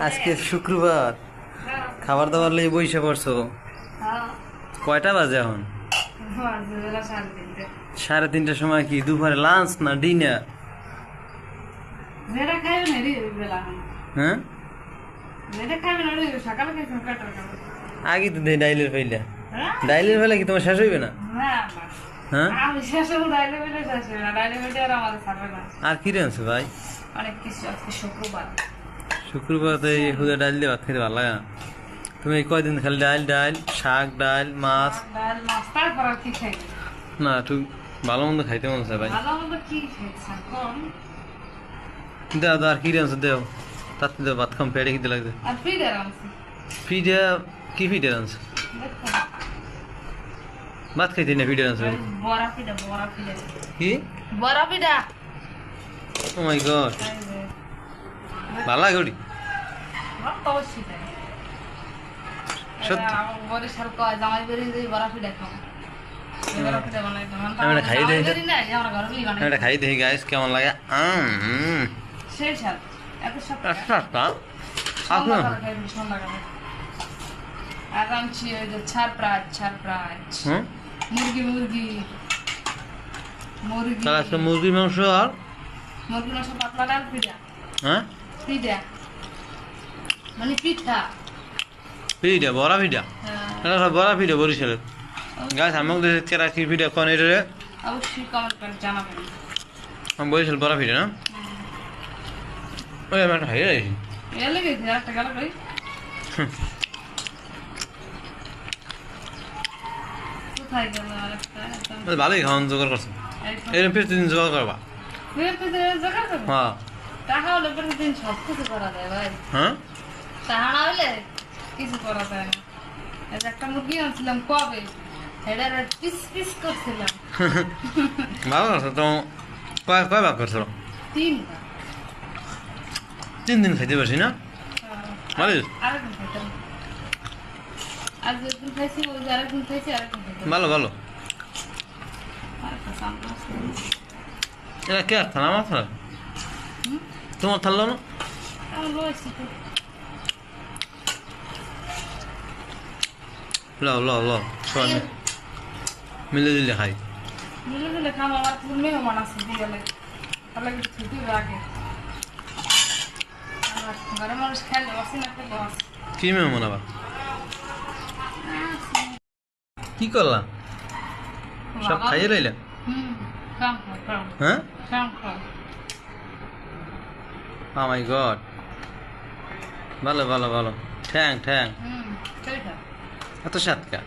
আজকে শুক্রবার। হ্যাঁ, খাবার দাবার লেগে বইসে পড়ছো? হ্যাঁ। কয়টা বাজে এখন? সাড়ে তিনটে। তিনটার সময় কি দুপুরে লাঞ্চ না ডিনার রে হ্যাঁ? রে? আগে তো দেয় ডাইলের ফেলে হ্যাঁ? ডাইলের ফেলে কি তোমার শেষ হইবে না। হ্যাঁ? আর। কি রানছো ভাই? অনেক কিছু আজকে শুক্রবার। শুক্রবার তো এই হুদা ডাইল দিয়ে ভাত খেতে ভালো লাগে না। তুমি এই কয়দিন খালি ডাইল ডাইল শাক মাছ? ডাল মাছ তারপর আর কি খাইবে? না একটু ভালো মন্দ খাইতে মন চায় ভাই। ভালো মন্দ কি খাইছে? কম। দেও দাও আর কি রানছো দেও। তাতে দেও ভাত খাম পেটে খেতে লাগবে আর ফিডে কি ফিডে রানছো ভাত খাইতে না ফিডে ওই বড়া পিঠা কি? বড়া পিঠা ও মাই গড ভালো লাগে ওটি। সত্যি? খাই দেখি। গাইস কেমন লাগে? আম, মুরগি মাংস আর? মুরগি মাংস পাতলা ডাল পিঠা। হ্যাঁ? পিঠা। মানে পিঠা। পিঠা বড়া পিঠা। হ্যাঁ, এটা সব বড়া পিঠা বরিশালের গাছ আমাকে দেশে কেরা কি পিঠা কোন এটা রে অবশ্যই কমেন্ট করে জানাবেন। আমি বরিশাল বড়া পিঠা না? ওই আমি একটা হাইরে আছি। এলে গেছে একটা গেল ভালোই খাওয়ান জোগাড় করছে এরকম প্রতিদিন জোগাড় করব। হ্যাঁ টাকা হলে প্রতিদিন সব কিছু করা যায় ভাই। হ্যাঁ? টাকা না হলে কিছু করা যায় না। একটা মুরগি আনছিলাম কবে? এটার পিস পিস করছিলাম। ভালো করছ তো কয় কয় ভাগ করছ? তিনবার তিন দিন খাইতে পারছি না? আরেকদিন ভালো ভালো। এটা কে আর থানা হুম? তোমার থাকল না লও লও লও সবাই মিলে- দিলে খাই। মিলে দিলে খাম আমার মেহমান আছে বিয়ালে তাহলে কিন্তু ছুটি আগে। আমার ঘরে মানুষ খেলে বসে না খেলে কি মেহমান আবার? কি করলাম সব খাইয়ে রইলে? হ্যাঁ? মাই গড ভালো ভালো ভালো। ঠ্যাং ঠ্যাং। এত সাতকা